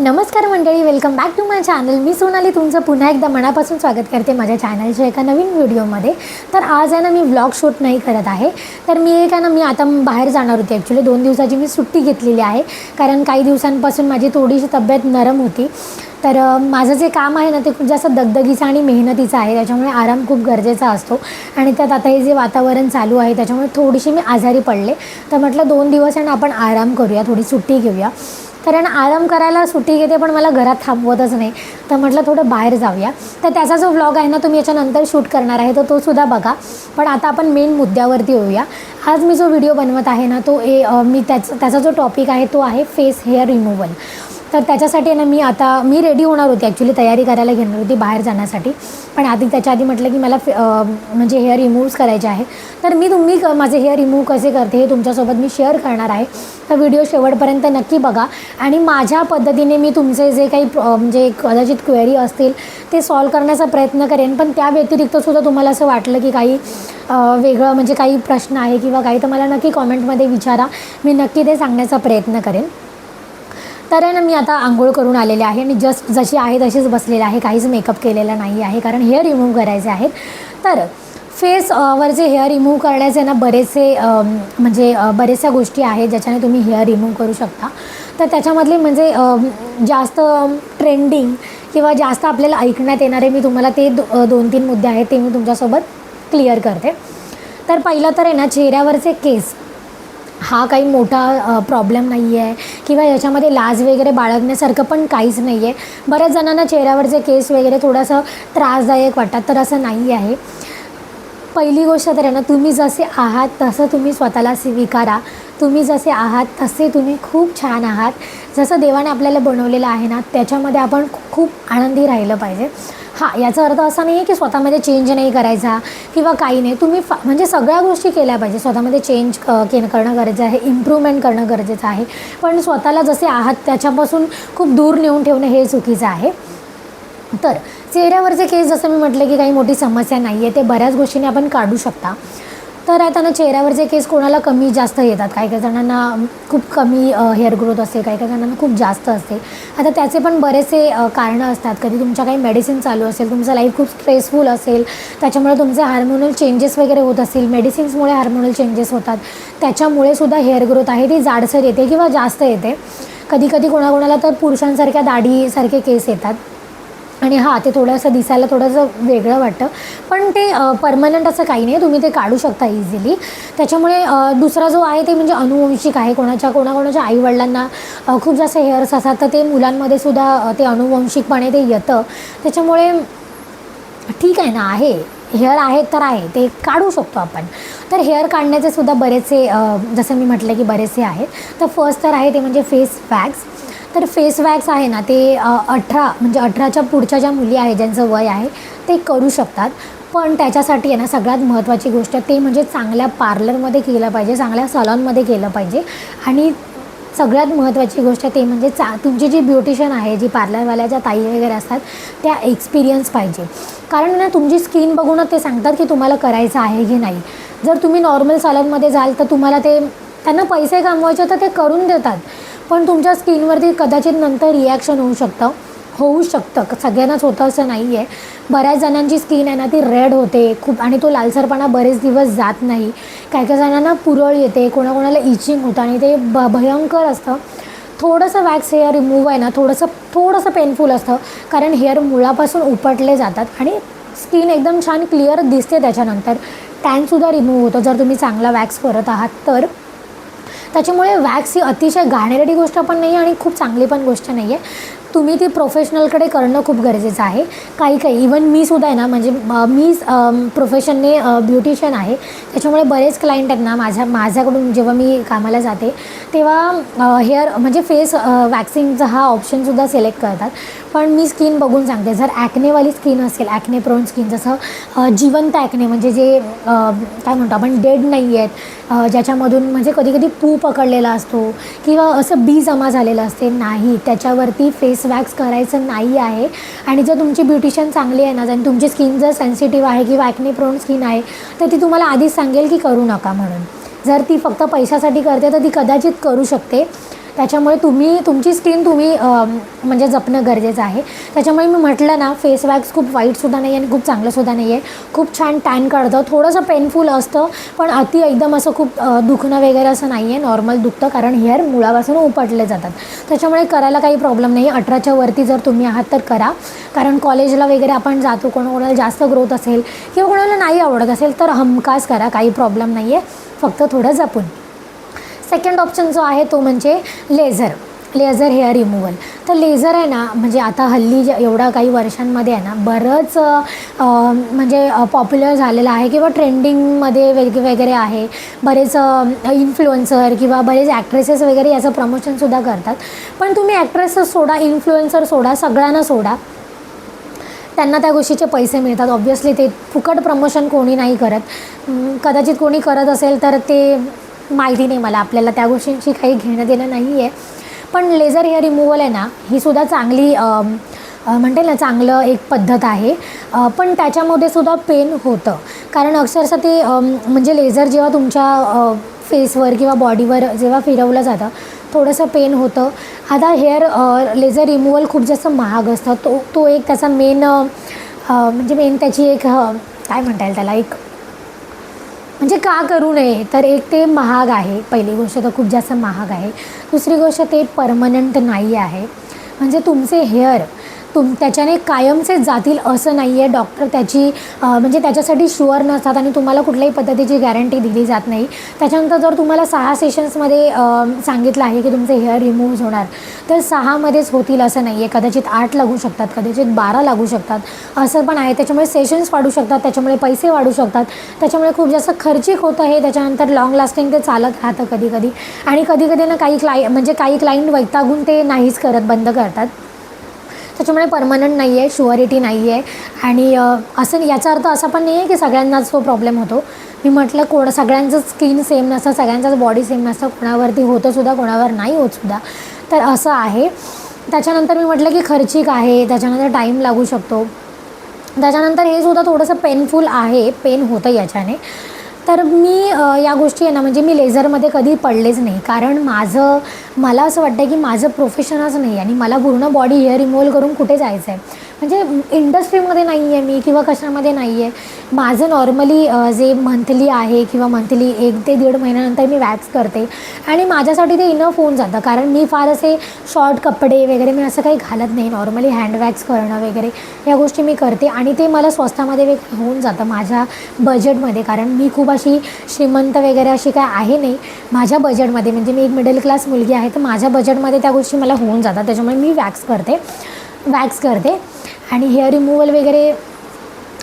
नमस्कार मंडळी welcome back to my channel मी सोनाली तुमचं पुन्हा एकदा मनापासून स्वागत करते माझ्या चॅनलच्या एका नवीन व्हिडिओमध्ये तर आज आहे ना मी व्लॉग शूट नाही करत आहे. तर मी एक आहे ना मी आता बाहेर जाणार होती ॲक्च्युली दोन दिवसाची मी सुट्टी घेतलेली आहे. कारण काही दिवसांपासून माझी थोडीशी तब्येत नरम होती. तर माझं जे काम आहे ना ते खूप जास्त दगदगीचं आणि मेहनतीचं आहे. त्याच्यामुळे आराम खूप गरजेचा असतो. आणि त्यात आता हे जे वातावरण चालू आहे त्याच्यामुळे थोडीशी मी आजारी पडले. तर म्हटलं दोन दिवस आहे ना आपण आराम करूया थोडी सुट्टी घेऊया. कारण आराम करायला सुट्टी घेते पण मला घरात थांबवतच नाही. तर म्हटलं थोडं बाहेर जाऊया. तर त्याचा जो व्लॉग आहे ना तुम्ही याच्यानंतर शूट करणार आहे. तर तो सुद्धा बघा. पण आता आपण मेन मुद्द्यावरती येऊया. आज मी जो व्हिडिओ बनवत आहे ना तो ए मी त्याच त्याचा जो टॉपिक आहे तो आहे फेस हेअर रिमूव्हल तर त्याच्यासाठी आहे ना मी आता मी रेडी होणार होती. ॲक्च्युली तयारी करायला घेणार होती बाहेर जाण्यासाठी. पण आधी त्याच्या आधी म्हटलं की मला म्हणजे हेअर रिमूव्हज करायचे आहे. तर मी तुम्ही क- माझे हेअर रिमूव्ह कसे करते हे तुमच्यासोबत मी शेअर करणार आहे. तर व्हिडिओ शेवटपर्यंत नक्की बघा. आणि माझ्या पद्धतीने मी तुमचे जे काही म्हणजे कदाचित क्वेरी असतील ते सॉल्व करण्याचा प्रयत्न करेन. पण त्या व्यतिरिक्तसुद्धा तुम्हाला असं वाटलं की काही वेगळं म्हणजे काही प्रश्न आहे किंवा काही तर मला नक्की कॉमेंटमध्ये विचारा. मी नक्की ते सांगण्याचा प्रयत्न करेन. तर आहे ना मी आता आंघोळ करून आलेले आहे. आणि जस्ट जशी आहे तशीच बसलेले आहे. काहीच मेकअप केलेला नाही आहे. कारण हेअर रिमूव्ह करायचे आहेत. तर फेसवर जे हेअर रिमूव्ह करण्याचे ना बरेचसे म्हणजे बरेचशा गोष्टी आहेत ज्याच्याने तुम्ही हेअर रिमूव्ह करू शकता. तर त्याच्यामधले म्हणजे जास्त ट्रेंडिंग किंवा जास्त आपल्याला ऐकण्यात येणारे मी तुम्हाला ते दो दोन तीन मुद्दे आहेत ते मी तुमच्यासोबत क्लिअर करते. तर पहिलं तर आहे ना चेहऱ्यावरचे केस. हा काही मोठा प्रॉब्लेम नाही आहे किंवा याच्यामध्ये लाज वगैरे बाळगण्यासारखं पण काहीच नाही आहे बऱ्याच जणांना चेहऱ्यावरचे केस वगैरे थोडंसं त्रासदायक वाटतात तर असं नाही आहे. पहिली गोष्ट तर आहे ना तुम्ही जसे आहात तसं तुम्ही स्वतःला स्वीकारा. तुम्ही जसे आहात तसे तुम्ही खूप छान आहात. जसं देवाने आपल्याला बनवलेलं आहे ना त्याच्यामध्ये आपण खूप आनंदी राहिलं पाहिजे. हां याचा अर्थ असा नाही आहे की स्वतःमध्ये चेंज नाही करायचा किंवा काही नाही. तुम्ही फा म्हणजे सगळ्या गोष्टी केल्या पाहिजे. स्वतःमध्ये चेंज के करणं गरजेचं आहे. इम्प्रूव्हमेंट करणं गरजेचं आहे. पण स्वतःला जसे आहात त्याच्यापासून खूप दूर नेऊन ठेवणं हे चुकीचं आहे. तर चेहऱ्यावरचे केस जसं मी म्हटलं की काही मोठी समस्या नाही आहे ते बऱ्याच गोष्टींनी आपण काढू शकता. तर आता चेहऱ्यावरचे केस कोणाला कमी जास्त येतात काही काही जणांना खूप कमी हेअर ग्रोथ असते काही काही जणांना खूप जास्त असते आता त्याचे पण बरेचसे कारणं असतात. कधी तुमच्या काही मेडिसिन चालू असेल तुमचं लाईफ खूप स्ट्रेसफुल असेल त्याच्यामुळे तुमचे हार्मोनल चेंजेस वगैरे होत असतील मेडिसिन्समुळे हार्मोनल चेंजेस होतात. त्याच्यामुळे सुद्धा हेअर ग्रोथ आहे ती जाडसर येते किंवा जास्त येते. कधी कधी कोणाकोणाला तर पुरुषांसारख्या दाढीसारखे केस येतात. आणि हां ते थोडंसं दिसायला थोडंसं वेगळं वाटतं. पण ते परमनंट असं काही नाही. तुम्ही ते काढू शकता इझिली त्याच्यामुळे दुसरा जो आहे ते म्हणजे अनुवंशिक आहे. कोणाच्या कोणाकोणाच्या आईवडिलांना खूप जास्त हेअर्स असतात. तर ते मुलांमध्ये सुद्धा ते अनुवंशिकपणे ते येतं. त्याच्यामुळे ठीक आहे ना आहे. हेअर आहे तर आहे. ते काढू शकतो आपण. तर हेअर काढण्याचे सुद्धा बरेचसे जसं मी म्हटलं की बरेचसे आहेत. तर फर्स्ट तर आहे ते म्हणजे फेस वॅक्स तर फेस वॅक्स आहे ना ते अठरा म्हणजे अठराच्या पुढच्या ज्या मुली आहेत ज्यांचं वय आहे ते करू शकतात. पण त्याच्यासाठी आहे ना सगळ्यात महत्त्वाची गोष्ट ते म्हणजे चांगल्या पार्लरमध्ये केलं पाहिजे चांगल्या सलॉनमध्ये केलं पाहिजे. आणि सगळ्यात महत्त्वाची गोष्ट ते म्हणजे चा तुमची जी ब्युटिशियन आहे जी पार्लरवाल्या ज्या ताई वगैरे असतात त्या एक्सपिरियन्स पाहिजे. कारण ना तुमची स्किन बघूनच ते सांगतात की तुम्हाला करायचं आहे की नाही. जर तुम्ही नॉर्मल सलॉनमध्ये जाल तर तुम्हाला ते त्यांना पैसे कमवायचे तर ते करून देतात. पण तुमच्या स्किनवरती कदाचित नंतर रिॲक्शन होऊ शकतं. होऊ शकतं. सगळ्यांनाच होतं असं नाही आहे बऱ्याच जणांची स्किन आहे ना ती रेड होते. खूप आणि तो लालसरपणा बरेच दिवस जात नाही. काही काही जणांना पुरळ येते. कोणाकोणाला इचिंग होतं आणि ते ब भयंकर असतं. थोडंसं वॅक्स हेअर रिमूव्ह आहे ना थोडंसं थोडंसं पेनफुल असतं. कारण हेअर मुळापासून उपटले जातात. आणि स्किन एकदम छान क्लिअर दिसते त्याच्यानंतर. टॅनसुद्धा रिमूव्ह होतं. जर तुम्ही चांगला वॅक्स करत आहात तर. त्याच्यामुळे वॅक्स ही अतिशय घाणेरडी गोष्ट पण नाही आहे आणि खूप चांगली पण गोष्ट नाही आहे तुम्ही ते प्रोफेशनलकडे करणं खूप गरजेचं आहे. काही काही इवन मी सुद्धा आहे ना म्हणजे मी प्रोफेशनने ब्युटिशियन आहे. त्याच्यामुळे बरेच क्लायंट आहेत ना माझ्या माझ्याकडून जेव्हा मी कामाला जाते तेव्हा हेअर म्हणजे फेस वॅक्सिंगचा हा ऑप्शनसुद्धा सिलेक्ट करतात. पण मी स्किन बघून सांगते जर ॲक्नेवाली स्किन असेल ॲक्ने प्रोन स्किन जसं जिवंत ॲक्ने म्हणजे जे काय म्हणतो आपण डेड नाही आहेत ज्याच्यामधून म्हणजे कधी कधी पू पकडलेला असतो किंवा असं बी जमा झालेलं असते नाही त्याच्यावरती फेस वॅक्स करायचं नाही आहे. आणि जर तुमची ब्युटिशियन चांगली आहे ना आणि तुमची स्किन जर सेन्सिटिव्ह आहे किंवा ॲक्ने प्रोन स्किन आहे तर ती तुम्हाला आधीच सांगेल की करू नका म्हणून. जर ती फक्त पैशासाठी करते तर ती कदाचित करू शकते. त्याच्यामुळे तुम्ही तुमची स्किन तुम्ही म्हणजे जपणं गरजेचं आहे. त्याच्यामुळे मी म्हटलं ना फेस वॅक्स खूप वाईटसुद्धा नाही आहे आणि खूप चांगलंसुद्धा नाही आहे खूप छान टॅन काढतं. थोडंसं पेनफुल असतं पण अति एकदम असं खूप दुखणं वगैरे असं नाही आहे नॉर्मल दुखतं कारण हेअर मुळापासून उपटले जातात. त्याच्यामुळे करायला काही प्रॉब्लेम नाही. अठराच्या वरती जर तुम्ही आहात तर करा. कारण कॉलेजला वगैरे आपण जातो कोणाकोणाला जास्त ग्रोथ असेल किंवा कोणाला नाही आवडत असेल तर हमखास करा. काही प्रॉब्लेम नाही आहे फक्त थोडं जपून. सेकंड ऑप्शन जो आहे तो म्हणजे लेझर लेझर हेअर रिमूव्हल तर लेझर आहे ना म्हणजे आता हल्ली जे एवढा काही वर्षांमध्ये आहे ना बरंच म्हणजे पॉप्युलर झालेलं आहे किंवा ट्रेंडिंगमध्ये वेग वगैरे आहे. बरेच इन्फ्लुएन्सर किंवा बरेच ॲक्ट्रेसेस वगैरे याचं प्रमोशनसुद्धा करतात. पण तुम्ही ॲक्ट्रेसेस सोडा इन्फ्लुएन्सर सोडा सगळ्यांना सोडा. त्यांना त्या गोष्टीचे पैसे मिळतात. ऑब्व्हियसली ते फुकट प्रमोशन कोणी नाही करत. कदाचित कोणी करत असेल तर ते माहिती नाही मला आपल्याला त्या गोष्टींची काही घेणं देणं नाही आहे पण लेझर हेअर रिमूव्हल आहे ना ही सुद्धा चांगली म्हणते ना चांगलं एक पद्धत आहे. पण त्याच्यामध्ये सुद्धा पेन होतं. कारण अक्षरशः ते म्हणजे लेझर जेव्हा तुमच्या फेसवर किंवा बॉडीवर जेव्हा फिरवलं जातं थोडंसं पेन होतं. आता हेअर लेझर रिमूव्हल खूप जास्त महाग असतं. तो तो एक त्याचा मेन म्हणजे मेन त्याची एक काय म्हणता येईल त्याला एक म्हणजे का करू नये? तर एक ते महाग आहे. पहिली गोष्ट तर खूप जास्त महाग आहे. दुसरी गोष्ट ते परमनंट नाही आहे. म्हणजे तुमचे हेअर तुम त्याच्याने कायमचे जातील असं नाही आहे डॉक्टर त्याची म्हणजे त्याच्यासाठी शुअर नसतात आणि तुम्हाला कुठल्याही पद्धतीची गॅरंटी दिली जात नाही. त्याच्यानंतर जर तुम्हाला सहा सेशन्समध्ये सांगितलं आहे की तुमचे हेअर रिमूव्ह होणार तर सहामध्येच होतील असं नाही आहे कदाचित आठ लागू शकतात कदाचित बारा लागू शकतात असं पण आहे. त्याच्यामुळे सेशन्स वाढू शकतात त्याच्यामुळे पैसे वाढू शकतात त्याच्यामुळे खूप जास्त खर्चिक होतं हे त्याच्यानंतर लॉंग लास्टिंग ते चालत राहतं कधी कधी आणि कधी कधी ना काही क्लाय म्हणजे काही क्लायंट वैतागून ते नाहीच करत बंद करतात. त्याच्यामुळे परमनंट नाही आहे शुअरिटी नाही आहे आणि असं याचा अर्थ असा पण नाही आहे की सगळ्यांनाच तो प्रॉब्लेम होतो. मी म्हटलं कोण सगळ्यांचं स्किन सेम नसतं सगळ्यांचाच बॉडी सेम नसतं कोणावरती होतंसुद्धा कोणावर नाही होत सुद्धा. तर असं आहे. त्याच्यानंतर मी म्हटलं की खर्चिक आहे त्याच्यानंतर टाईम लागू शकतो. त्याच्यानंतर हे सुद्धा थोडंसं पेनफुल आहे पेन होतं याच्याने. तर मी या गोष्टी आहे ना म्हणजे मी लेझरमध्ये कधी पडलेच नाही. कारण माझं मला असं वाटतं की माझं प्रोफेशनच नाही आणि मला पूर्ण बॉडी हेअर रिमूव्हल करून कुठे जायचं आहे म्हणजे इंडस्ट्रीमध्ये नाही आहे मी किंवा कशामध्ये नाही आहे. माझं नॉर्मली जे मंथली आहे किंवा मंथली एक ते दीड महिन्यानंतर मी वॅक्स करते. आणि माझ्यासाठी ते इनफ होऊन जातं. कारण मी फार असे शॉर्ट कपडे वगैरे मी असं काही घालत नाही. नॉर्मली हँड वॅक्स करणं वगैरे या गोष्टी मी करते. आणि ते मला स्वस्तामध्ये होऊन जातं माझ्या बजेटमध्ये कारण मी खूप अशी श्रीमंत वगैरे अशी काय आहे नाही. माझ्या बजेटमध्ये म्हणजे मी एक मिडल क्लास मुलगी आहे तर माझ्या बजेटमध्ये त्या गोष्टी मला होऊन जातात. त्याच्यामुळे मी वॅक्स करते. वॅक्स करते. आणि हेअर रिमूव्हल वगैरे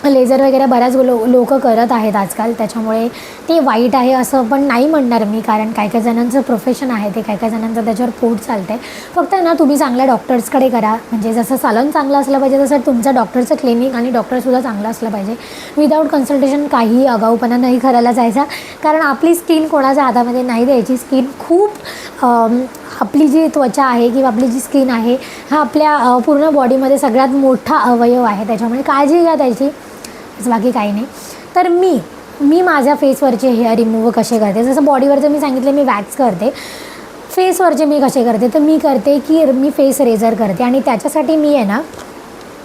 लेझर वगैरे बऱ्याच लो लोक करत आहेत आजकाल त्याच्यामुळे ते वाईट आहे असं पण नाही म्हणणार मी कारण काही काही जणांचं प्रोफेशन आहे ते काही काही जणांचं त्याच्यावर पोट चालतं आहे फक्त ना तुम्ही चांगल्या डॉक्टर्सकडे करा. म्हणजे जसं सलन चांगलं असलं पाहिजे तसं तुमचं डॉक्टरचं क्लिनिक आणि डॉक्टरसुद्धा चांगलं असलं पाहिजे. विदाऊट कन्सल्टेशन काही आगाऊपणा नाही करायला जायचा. कारण आपली स्किन कोणाच्या हातामध्ये नाही द्यायची. स्किन खूप आपली जी त्वचा आहे किंवा आपली जी स्किन आहे हा आपल्या पूर्ण बॉडीमध्ये सगळ्यात मोठा अवयव आहे. त्याच्यामुळे काळजी घ्या त्याची. बाकी काही नाही. तर मी मी माझ्या फेसवरचे हेअर रिमूव्ह कसे करते? जसं बॉडीवरचं मी सांगितलं मी वॅक्स करते. फेसवरचे मी कसे करते? तर मी करते की मी फेस रेझर करते आणि त्याच्यासाठी मी आहे ना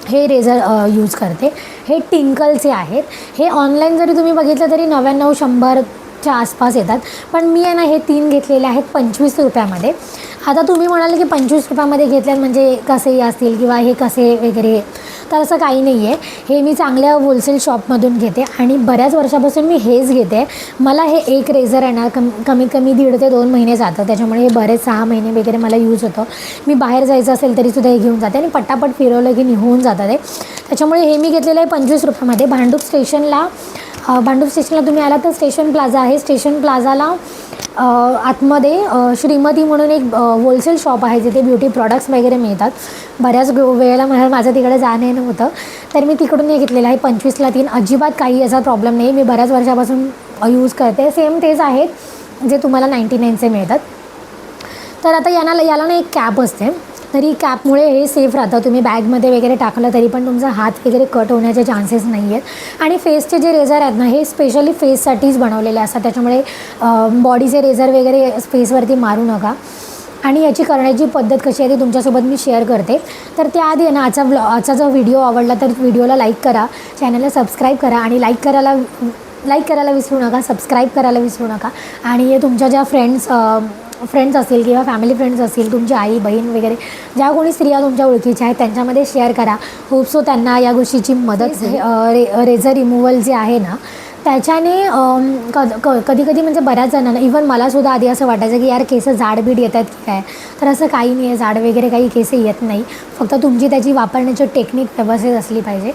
हे रेझर यूज करते. हे टिंकलचे आहेत. हे ऑनलाईन जरी तुम्ही बघितलं तरी नव्याण्णव शंभरच्या आसपास येतात. पण मी आहे ना हे तीन घेतलेले आहेत पंचवीस रुपयामध्ये. आता तुम्ही म्हणाल की पंचवीस रुपयामध्ये घेतल्यात म्हणजे कसेही असतील किंवा हे कसे वगैरे तर असं काही नाही आहे हे मी चांगल्या होलसेल शॉपमधून घेते आणि बऱ्याच वर्षापासून मी हेच घेते. मला हे एक रेझर आहे ना कम कमीत कमी दीड ते दोन महिने जातं. त्याच्यामुळे हे बरेच सहा महिने वगैरे मला यूज होतं. मी बाहेर जायचं असेल तरीसुद्धा हे घेऊन जाते आणि पटापट फिरवलं की निघून जातं ते. त्याच्यामुळे हे मी घेतलेलं आहे पंचवीस रुपयामध्ये. भांडूप स्टेशनला भांडूप स्टेशनला तुम्ही आला तर स्टेशन प्लाझा आहे. स्टेशन प्लाझाला आतमध्ये श्रीमती म्हणून एक होलसेल शॉप आहे जिथे ब्युटी प्रॉडक्ट्स वगैरे मिळतात. बऱ्याच वेळेला मला माझं तिकडे जाणं येणं होतं तर मी तिकडून हे घेतलेलं आहे पंचवीसला तीन. अजिबात काही याचा प्रॉब्लेम नाही मी बऱ्याच वर्षापासून यूज करते. सेम तेच आहेत जे तुम्हाला नाईंटी नाईनचे मिळतात. तर आता यांना याला ना एक कॅप असते. तरी कॅपमुळे हे सेफ राहतं. तुम्ही बॅगमध्ये वगैरे टाकलं तरी पण तुमचा हात वगैरे कट होण्याचे चान्सेस नाही आहेत आणि फेसचे जे रेझर आहेत ना हे स्पेशली फेससाठीच बनवलेले असतात. त्याच्यामुळे बॉडीचे रेझर वगैरे फेसवरती मारू नका. आणि याची करण्याची पद्धत कशी आहे ती तुमच्यासोबत मी शेअर करते. तर त्याआधी आहे ना आजचा व्लॉ आजचा जो व्हिडिओ आवडला तर व्हिडिओला लाईक करा. चॅनलला सबस्क्राईब करा आणि लाईक करायला लाईक करायला विसरू नका सबस्क्राईब करायला विसरू नका. आणि तुमच्या ज्या फ्रेंड्स फ्रेंड्स असतील किंवा फॅमिली फ्रेंड्स असतील तुमची आई बहीण वगैरे ज्या कोणी स्त्रिया तुमच्या ओळखीच्या आहेत त्यांच्यामध्ये शेअर करा. होप सो त्यांना या गोष्टीची मदत रे रेझर रिमूव्हल जे आहे ना त्याच्याने क कधी कधी म्हणजे बऱ्याच जणांना इवन मलासुद्धा आधी असं वाटायचं की यार केस जाडबीड येत आहेत की काय? तर असं काही नाही आहे जाड वगैरे काही केस येत नाही. फक्त तुमची त्याची वापरण्याची टेक्निक व्यवस्थित असली पाहिजे.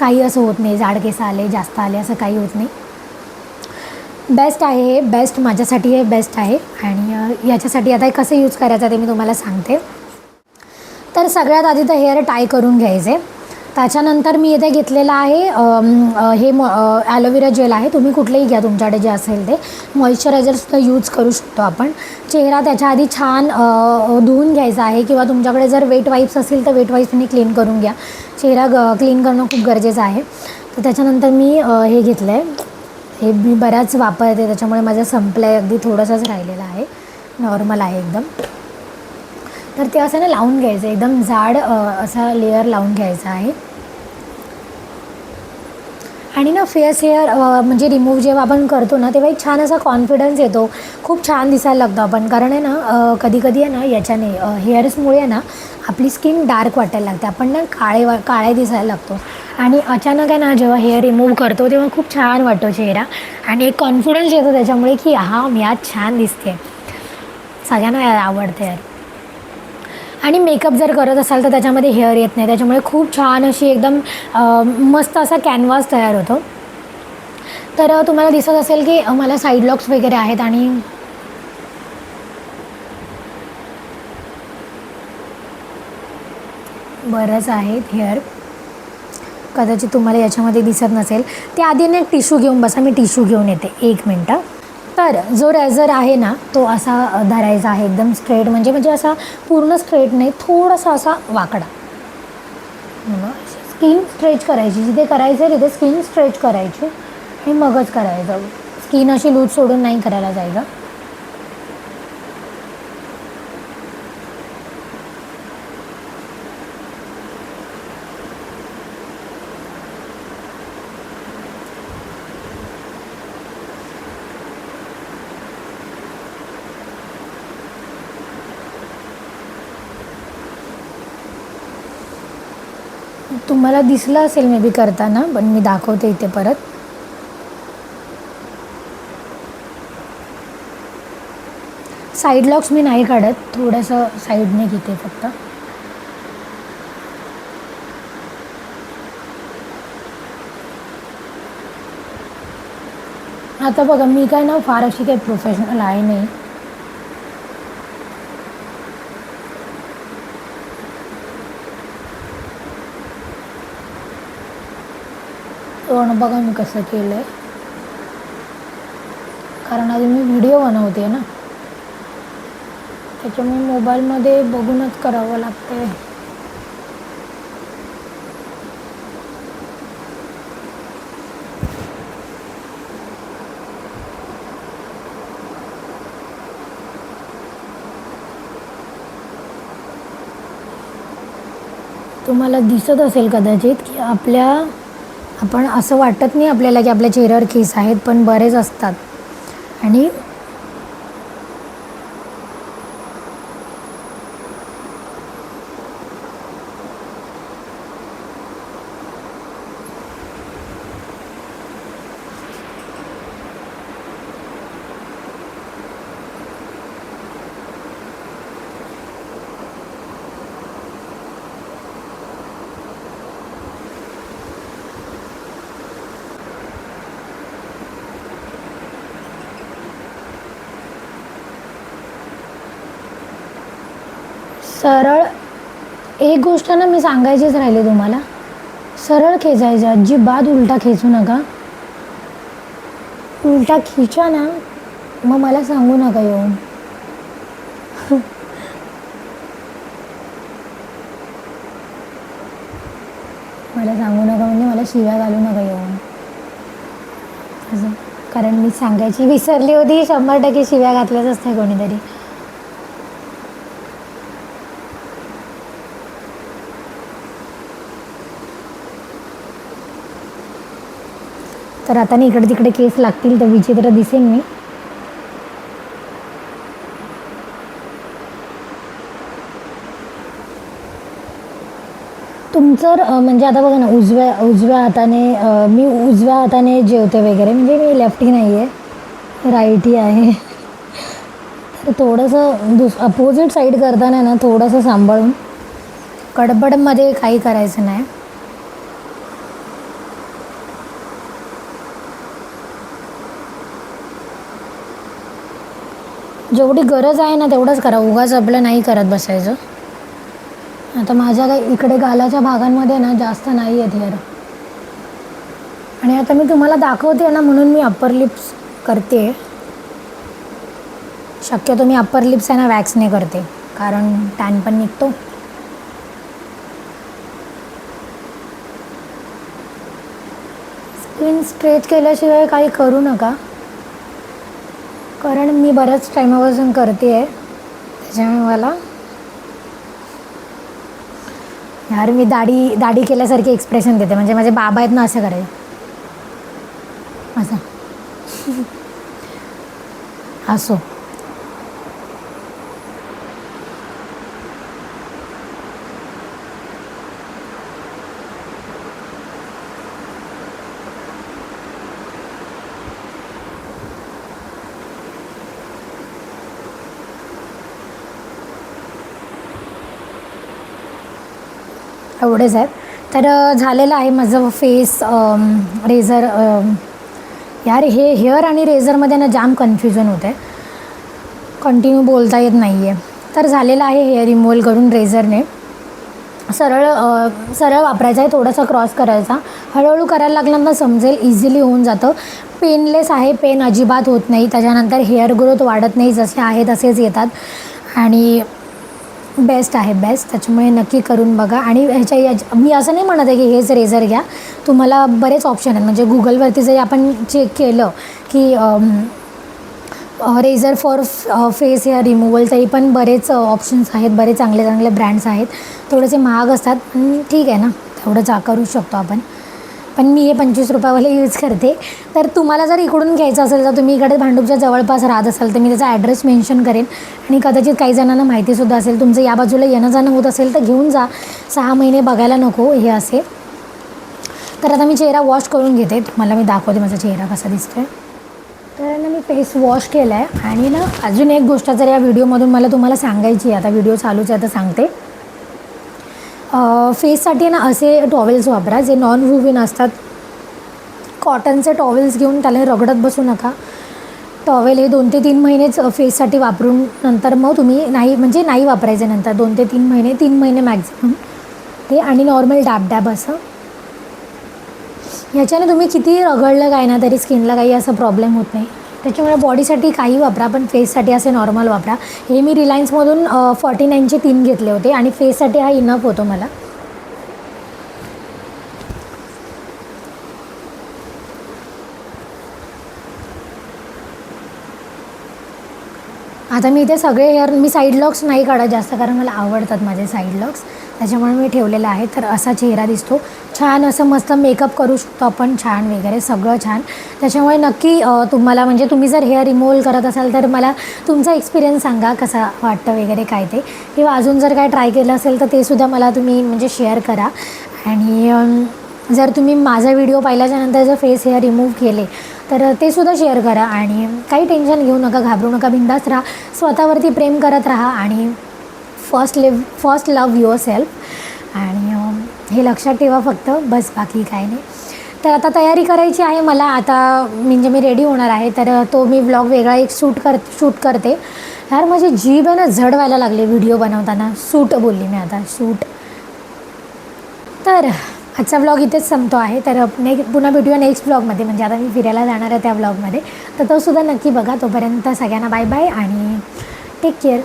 काही असं होत नाही जाड केस आले जास्त आले असं काही होत नाही. बेस्ट आहे हे बेस्ट माझ्यासाठी हे बेस्ट आहे. आणि याच्यासाठी आता हे कसं यूज करायचं ते मी तुम्हाला सांगते. तर सगळ्यात आधी तर हेअर टाय करून घ्यायचे. त्याच्यानंतर मी इथे घेतलेलं आहे हे मॉ ॲलोवेरा जेल आहे. तुम्ही कुठलेही घ्या तुमच्याकडे जे असेल ते. मॉइश्चरायझरसुद्धा यूज करू शकतो आपण. चेहरा त्याच्या आधी छान धुवून घ्यायचा आहे किंवा तुमच्याकडे जर वेट वाईप्स असतील तर वेट वाईप्सने क्लीन करून घ्या. चेहरा ग क्लीन करणं खूप गरजेचं आहे. तर त्याच्यानंतर मी हे घेतलं आहे हे मी बऱ्याच वापरते त्याच्यामुळे माझं संपलं आहे अगदी थोडंसंच राहिलेलं आहे. नॉर्मल आहे एकदम. तर ते असं ना लावून घ्यायचं एकदम जाड असा लेअर लावून घ्यायचा आहे. आणि ना फेस हेअर म्हणजे रिमूव्ह जेव्हा आपण करतो ना तेव्हा एक छान असा कॉन्फिडन्स येतो. खूप छान दिसायला लागतो आपण. कारण आहे ना कधी कधी आहे ना याच्याने हेअर्समुळे आहे ना आपली स्किन डार्क वाटायला लागते. आपण ना काळे वा काळे दिसायला लागतो. आणि अचानक आहे ना जेव्हा हेअर रिमूव्ह करतो तेव्हा खूप छान वाटतो चेहरा. आणि एक कॉन्फिडन्स येतो त्याच्यामुळे की हा मी आज छान दिसते सगळ्यांना आवडते. यार आणि मेकअप जर करत असाल तर त्याच्यामध्ये हेअर येत नाही. त्याच्यामुळे खूप छान अशी एकदम मस्त असा कॅनव्हास तयार होतो. तर तुम्हाला दिसत असेल की मला साईड लॉक्स वगैरे आहेत आणि बरंच आहेत हेअर कदाचित तुम्हाला याच्यामध्ये दिसत नसेल. त्याआधी ना एक टिश्यू घेऊन बसा मी टिश्यू घेऊन येते. एक मिनटं. तर जो रेझर आहे ना तो असा धरायचा आहे एकदम स्ट्रेट म्हणजे म्हणजे असा पूर्ण स्ट्रेट नाही थोडासा असा वाकडा. स्किन स्ट्रेच करायची. जिथे करायचं आहे तिथे स्किन स्ट्रेच करायची. आणि मगच करायचं. स्किन अशी लूज सोडून नाही करायला जायचं. तुम्हाला दिसलं असेल मे बी करताना पण मी दाखवते इथे परत. साईड लॉक्स मी नाही काढत थोडंसं साईडने घेते फक्त. आता बघा मी काय ना फार अशी काही प्रोफेशनल आहे नाही. पण बघा मी कसं केलं आहे कारण आधी मी व्हिडिओ बनवते ना. त्याच्यामुळे मोबाईलमध्ये बघूनच करावं लागते तुम्हाला दिसत असेल कदाचित की आपल्या आपण असं वाटत नाही आपल्याला की आपल्या चेहऱ्यावर केस आहेत पण बरेच असतात. आणि सरळ एक गोष्ट ना मी सांगायचीच राहिली तुम्हाला. सरळ खेचायचं अजिबात उलटा खेचू नका. उलटा खिचा ना मग मला सांगू नका येऊन. मला सांगू नका म्हणजे मला शिव्या घालू नका येऊन. असं. कारण मी सांगायची विसरली होती शंभर टक्के शिव्या घातल्याच असते कोणीतरी. तर आता नाही इकडे तिकडे केस लागतील तर विचित्र दिसेन मी. तुमचं म्हणजे आता बघा ना उजव्या उजव्या हाताने मी उजव्या हाताने जेवते वगैरे म्हणजे मी लेफ्टी नाही आहे राईटी आहे. तर थोडंसं दुस अपोजिट साईड करताना ना थोडंसं सांभाळून कडबडमध्ये काही करायचं नाही. जेवढी गरज आहे ना तेवढंच करा. उगाच आपलं नाही करत बसायचं. आता माझ्या काही इकडे गालाच्या भागांमध्ये ना जास्त नाही आहेत हेअर आणि आता मी तुम्हाला दाखवते ना म्हणून मी अप्पर लिप्स करते. शक्यतो मी अप्पर लिप्स आहे ना वॅक्सने करते. कारण टॅन पण निघतो. स्किन स्ट्रेच केल्याशिवाय काही करू नका. कारण मी बऱ्याच टायमापासून करते आहे त्याच्यामुळे मला यार मी दाढी दाढी केल्यासारखे एक्सप्रेशन देते. म्हणजे माझे बाबा आहेत ना असं करायचं असं. असो. एवढेच आहेत. तर झालेलं आहे माझं फेस रेझर यार हे हेअर आणि रेझरमध्ये ना जाम कन्फ्युजन होते कंटिन्यू बोलता येत नाही आहे तर झालेलं आहे हेअर रिमूव्हल करून रेझरने. सरळ सरळ वापरायचा आहे थोडासा क्रॉस करायचा. हळूहळू करायला लागल्यानंतर समजेल इझिली होऊन जातं. पेनलेस आहे पेन अजिबात होत नाही. त्याच्यानंतर हेअर ग्रोथ वाढत नाही जसे आहे तसेच येतात. आणि बेस्ट आहे बेस्ट त्याच्यामुळे नक्की करून बघा. आणि ह्याच्या याच्या मी असं नाही म्हणत आहे की हेच रेझर घ्या. तुम्हाला बरेच ऑप्शन आहेत. म्हणजे गुगलवरती जरी आपण चेक केलं की razor for face hair removal तरी पण बरेच ऑप्शन्स आहेत. बरेच चांगले चांगले ब्रँड्स आहेत. थोडेसे महाग असतात. पण ठीक आहे ना. तेवढं जा करू शकतो आपण. पण मी हे पंचवीस रुपयावाले यूज करते. तर तुम्हाला जर इकडून घ्यायचं असेल तर तुम्ही इकडे भांडूपच्या जवळपास राहत असाल तर मी त्याचा ॲड्रेस मेन्शन करेन. आणि कदाचित काही जणांना माहितीसुद्धा असेल तुमचं या बाजूला येणं जाणं होत असेल तर घेऊन जा. सहा महिने बघायला नको हे असे. तर आता मी चेहरा वॉश करून घेते. तुम्हाला मी दाखवते माझा चेहरा कसा दिसतोय. तर ना मी फेस वॉश केला आहे आणि ना अजून एक गोष्ट जर या व्हिडिओमधून मला तुम्हाला सांगायची आहे आता व्हिडिओ चालूच आहे तर सांगते. फेससाठी ना असे टॉवेल्स वापरा जे नॉन वुविन असतात. कॉटनचे टॉवेल्स घेऊन त्याला रगडत बसू नका. टॉवेल हे दोन ते तीन महिनेच फेससाठी वापरून नंतर मग तुम्ही नाही म्हणजे नाही वापरायचे नंतर. दोन ते तीन महिने तीन महिने मॅक्झिमम ते आणि नॉर्मल डॅब डॅब असं. ह्याच्याने तुम्ही किती रगडलं काय ना तरी स्किनला काही असा प्रॉब्लेम होत नाही. त्याच्यामुळे बॉडीसाठी काही वापरा पण फेससाठी असे नॉर्मल वापरा. हे मी रिलायन्समधून फॉर्टी नाईनचे तीन घेतले होते आणि फेससाठी हा इनफ होतो मला. आता मी इथे सगळे हेअर मी साईड लॉक्स नाही काढत जास्त कारण मला आवडतात माझे साईड लॉक्स त्याच्यामुळे मी ठेवलेलं आहे तर असा चेहरा दिसतो. छान असं मस्त मेकअप करू शकतो आपण छान वगैरे सगळं छान. त्याच्यामुळे नक्की तुम्हाला म्हणजे तुम्ही जर हेअर रिमूव्हल करत असाल तर मला तुमचा एक्सपिरियन्स सांगा कसा वाटतं वगैरे काय ते. किंवा अजून जर काय ट्राय केलं असेल तर ते सुद्धा मला तुम्ही म्हणजे शेअर करा. आणि जर तुम्ही माझा व्हिडिओ पाहिल्याच्यानंतर जर फेस हेअर रिमूव्ह केले तर ते सुद्धा शेअर करा. आणि काही टेन्शन घेऊ नका घाबरू नका बिंदास राहा. स्वतःवरती प्रेम करत राहा आणि first live first love yourself आणि हे लक्षात ठेवा फक्त बस बाकी काय नाही. तर आता तयारी करायची आहे मला. आता म्हणजे मी रेडी होणार आहे. तर तो मी ब्लॉग वेगळा एक शूट कर शूट करते. यार माझी जीभ आहे ना जड व्हायला लागली व्हिडिओ बनवताना. सूट बोलली मी आता शूट तर आजचा ब्लॉग इथेच संपतो आहे. तर ने पुन्हा भेटूया नेक्स्ट ब्लॉगमध्ये म्हणजे आता मी फिरायला जाणार आहे त्या ब्लॉगमध्ये तर तोसुद्धा नक्की बघा. तोपर्यंत सगळ्यांना बाय बाय आणि टेक केअर